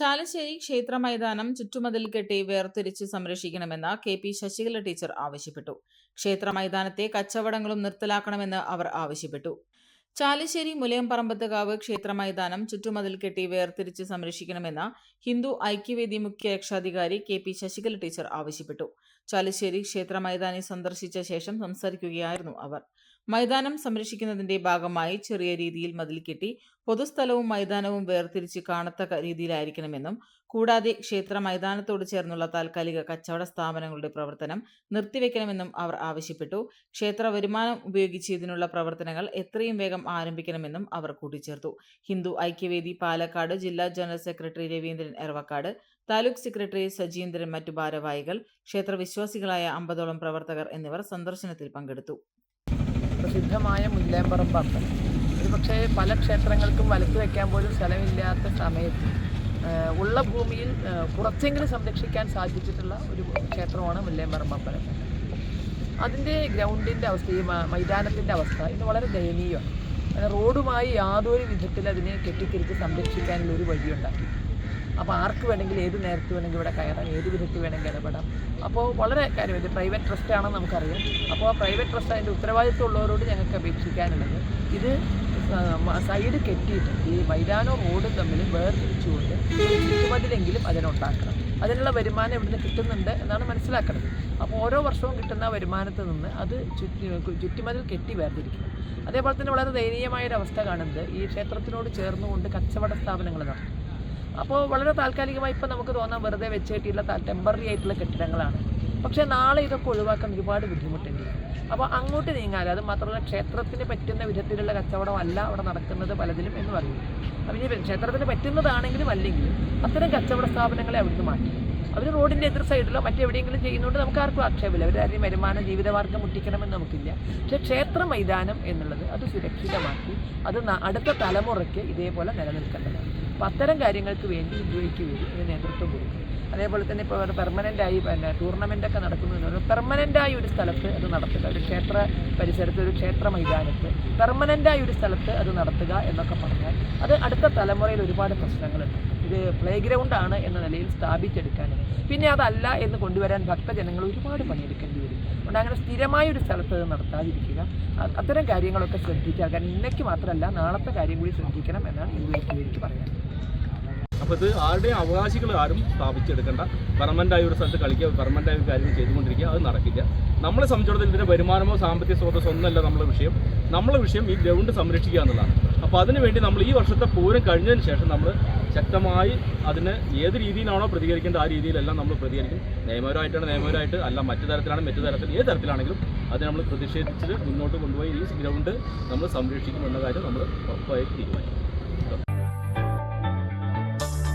ചാലശ്ശേരി ക്ഷേത്ര മൈതാനം ചുറ്റുമതിൽ കെട്ടി വേർതിരിച്ച് സംരക്ഷിക്കണമെന്ന് കെ പി ശശികല ടീച്ചർ ആവശ്യപ്പെട്ടു. ക്ഷേത്ര മൈതാനത്തെ കച്ചവടങ്ങളും നിർത്തലാക്കണമെന്ന് അവർ ആവശ്യപ്പെട്ടു. ചാലശ്ശേരി മുലയംപറമ്പത്തുകാവ് ക്ഷേത്ര മൈതാനം ചുറ്റുമതിൽ കെട്ടി വേർതിരിച്ച് സംരക്ഷിക്കണമെന്ന് ഹിന്ദു ഐക്യവേദി മുഖ്യ രക്ഷാധികാരി കെ പി ശശികല ടീച്ചർ ആവശ്യപ്പെട്ടു. ചാലശ്ശേരി ക്ഷേത്ര മൈതാനി സന്ദർശിച്ച ശേഷം സംസാരിക്കുകയായിരുന്നു അവർ. മൈതാനം സംരക്ഷിക്കുന്നതിന്റെ ഭാഗമായി ചെറിയ രീതിയിൽ മതിൽ കെട്ടി പൊതുസ്ഥലവും മൈതാനവും വേർതിരിച്ച് കാണത്തക്ക രീതിയിലായിരിക്കണമെന്നും കൂടാതെ ക്ഷേത്ര മൈതാനത്തോട് ചേർന്നുള്ള താൽക്കാലിക കച്ചവട സ്ഥാപനങ്ങളുടെ പ്രവർത്തനം നിർത്തിവെക്കണമെന്നും അവർ ആവശ്യപ്പെട്ടു. ക്ഷേത്ര വരുമാനം ഉപയോഗിച്ച് ഇതിനുള്ള പ്രവർത്തനങ്ങൾ എത്രയും വേഗം ആരംഭിക്കണമെന്നും അവർ കൂട്ടിച്ചേർത്തു. ഹിന്ദു ഐക്യവേദി പാലക്കാട് ജില്ലാ general secretary Raveendran Eravakkad taluk secretary Sajeendran മറ്റു ഭാരവാഹികൾ ക്ഷേത്ര വിശ്വാസികളായ അമ്പതോളം പ്രവർത്തകർ എന്നിവർ സന്ദർശനത്തിൽ പങ്കെടുത്തു. പ്രസിദ്ധമായ മുല്ലേമ്പറമ്പ് അമ്പലം ഒരു പക്ഷേ പല ക്ഷേത്രങ്ങൾക്കും വലത്ത് വയ്ക്കാൻ പോലും സ്ഥലമില്ലാത്ത സമയത്ത് ഉള്ള ഭൂമിയിൽ കുറച്ചെങ്കിലും സംരക്ഷിക്കാൻ സാധിച്ചിട്ടുള്ള ഒരു ക്ഷേത്രമാണ് മുല്ലേമ്പറമ്പ് അമ്പലം അതിന്റെ ഗ്രൗണ്ടിന്റെ അവസ്ഥ ഈ മൈതാനത്തിന്റെ അവസ്ഥ ഇന്ന് വളരെ ദയനീയമാണ്. റോഡുമായി യാതൊരു വിധത്തിൽ അതിനെ കെട്ടിത്തിരിച്ച് സംരക്ഷിക്കാനുള്ള ഒരു വഴിയുണ്ടാക്കി. അപ്പോൾ ആർക്ക് വേണമെങ്കിൽ ഏത് നേരത്ത് വേണമെങ്കിൽ ഇവിടെ കയറാം ഏത് വിധത്തിൽ വേണമെങ്കിൽ ഇടപെടാം. അപ്പോൾ വളരെ കാര്യം ഇത് പ്രൈവറ്റ് ട്രസ്റ്റ് ആണെന്ന് നമുക്കറിയാം. അപ്പോൾ ആ പ്രൈവറ്റ് ട്രസ്റ്റ് അതിന്റെ ഉത്തരവാദിത്വം ഉള്ളവരോട് ഞങ്ങൾക്ക് അപേക്ഷിക്കാനുള്ളത് ഇത് സൈഡ് കെട്ടിയിട്ട് ഈ മൈതാനവും റോഡും തമ്മിൽ വേർതിരിച്ചുകൊണ്ട് ചുറ്റുമതിലെങ്കിലും അതിനുണ്ടാക്കണം. അതിനുള്ള വരുമാനം ഇവിടുന്ന് കിട്ടുന്നുണ്ട് എന്നാണ് മനസ്സിലാക്കുന്നത്. അപ്പോൾ ഓരോ വർഷവും കിട്ടുന്ന വരുമാനത്തിൽ നിന്ന് അത് ചുറ്റി ചുറ്റുമതിൽ കെട്ടി വേർതിരിക്കണം. അതേപോലെ തന്നെ വളരെ ദയനീയമായ ഒരു അവസ്ഥ കാണുന്നത് ഈ ക്ഷേത്രത്തിനോട് ചേർന്നുകൊണ്ട് കച്ചവട സ്ഥാപനങ്ങൾ നടത്തും. അപ്പോൾ വളരെ താൽക്കാലികമായി ഇപ്പോൾ നമുക്ക് തോന്നാൻ വെറുതെ വെച്ച് കെട്ടിയുള്ള ടെമ്പററി ആയിട്ടുള്ള കെട്ടിടങ്ങളാണ്. പക്ഷേ നാളെ ഇതൊക്കെ ഒഴിവാക്കാൻ ഒരുപാട് ബുദ്ധിമുട്ടുണ്ട്. അപ്പോൾ അങ്ങോട്ട് നീങ്ങാതെ അത് മാത്രമല്ല ക്ഷേത്രത്തിന് പറ്റുന്ന വിധത്തിലുള്ള കച്ചവടമല്ല അവിടെ നടക്കുന്നത് പലതിലും എന്ന് പറയുന്നു. അപ്പം ഇനി ക്ഷേത്രത്തിന് പറ്റുന്നതാണെങ്കിലും അല്ലെങ്കിലും അത്തരം കച്ചവട സ്ഥാപനങ്ങളെ അവിടുന്ന് മാറ്റി. അവർ റോഡിന്റെ എതിർ സൈഡിലോ മറ്റെവിടെയെങ്കിലും ചെയ്യുന്നതുകൊണ്ട് നമുക്ക് ആർക്കും ആക്ഷേപമില്ല അവരാരെയും വരുമാനം ജീവിതമാർഗം മുട്ടിക്കണമെന്ന് നമുക്കില്ല. പക്ഷേ ക്ഷേത്ര മൈതാനം എന്നുള്ളത് അത് സുരക്ഷിതമാക്കി അത് അടുത്ത തലമുറയ്ക്ക് ഇതേപോലെ നിലനിൽക്കേണ്ടതാണ്. അപ്പം അത്തരം കാര്യങ്ങൾക്ക് വേണ്ടി ഉപയോഗിക്കുകയും വേണ്ടി ഇത് നേതൃത്വം കൊടുക്കും അതേപോലെ തന്നെ ഇപ്പോൾ പെർമനന്റ് ആയി പിന്നെ നടക്കുന്നത് പെർമനന്റ് ആയി ഒരു സ്ഥലത്ത് അത് നടത്തുക. ഒരു ക്ഷേത്ര പരിസരത്ത് ഒരു ക്ഷേത്ര മൈതാനത്ത് പെർമനന്റ് ആയി ഒരു സ്ഥലത്ത് അത് നടത്തുക എന്നൊക്കെ പറഞ്ഞാൽ അത് അടുത്ത തലമുറയിൽ ഒരുപാട് പ്രശ്നങ്ങളുണ്ട്. ഇത് പ്ലേ ഗ്രൗണ്ട് ആണ് എന്ന നിലയിൽ സ്ഥാപിച്ചെടുക്കാൻ. പിന്നെ അതല്ല എന്ന് കൊണ്ടുവരാൻ ഭക്തജനങ്ങൾ ഒരുപാട് പണിയെടുക്കേണ്ടി വരും. അതുകൊണ്ട് അങ്ങനെ സ്ഥിരമായ ഒരു സ്ഥലത്ത് അത് നടത്താതിരിക്കുക. അത്തരം കാര്യങ്ങളൊക്കെ ശ്രദ്ധിക്കുക. കാരണം ഇന്നയ്ക്ക് മാത്രമല്ല നാളത്തെ കാര്യം കൂടി ശ്രദ്ധിക്കണം എന്നാണ് ഇന്ന് എനിക്ക് പറയാൻ അപ്പോൾ ഇത് ആരുടെയും അവകാശികൾ ആരും സ്ഥാപിച്ചെടുക്കേണ്ട. പെർമനന്റായ ഒരു സ്ഥലത്ത് കളിക്കുക പെർമനന്റായ കാര്യങ്ങൾ ചെയ്തുകൊണ്ടിരിക്കുക അത് നടക്കില്ല. നമ്മളെ സംബന്ധിച്ചിടത്തോളം ഇതിന്റെ വരുമാനമോ സാമ്പത്തിക സ്രോതസ്സോ ഒന്നല്ല നമ്മുടെ വിഷയം. നമ്മളെ വിഷയം ഈ ഗ്രൗണ്ട് സംരക്ഷിക്കുക എന്നുള്ളതാണ്. അപ്പോൾ അതിനുവേണ്ടി നമ്മൾ ഈ വർഷത്തെ പൂരം കഴിഞ്ഞതിന് ശേഷം നമ്മൾ ശക്തമായി അതിന് ഏത് രീതിയിലാണോ പ്രതികരിക്കേണ്ടത് ആ രീതിയിലെല്ലാം നമ്മൾ പ്രതികരിക്കും. നിയമപരമായിട്ടാണ് നിയമപരമായിട്ട് അല്ല മറ്റു തരത്തിലാണ് മറ്റു തരത്തിൽ ഏത് തരത്തിലാണെങ്കിലും അത് നമ്മൾ പ്രതിഷേധിച്ച് മുന്നോട്ട് കൊണ്ടുപോയി ഈ ഗ്രൗണ്ട് നമ്മൾ സംരക്ഷിക്കും എന്ന കാര്യം നമ്മൾ ഉറപ്പായി തീരുമാനിക്കും.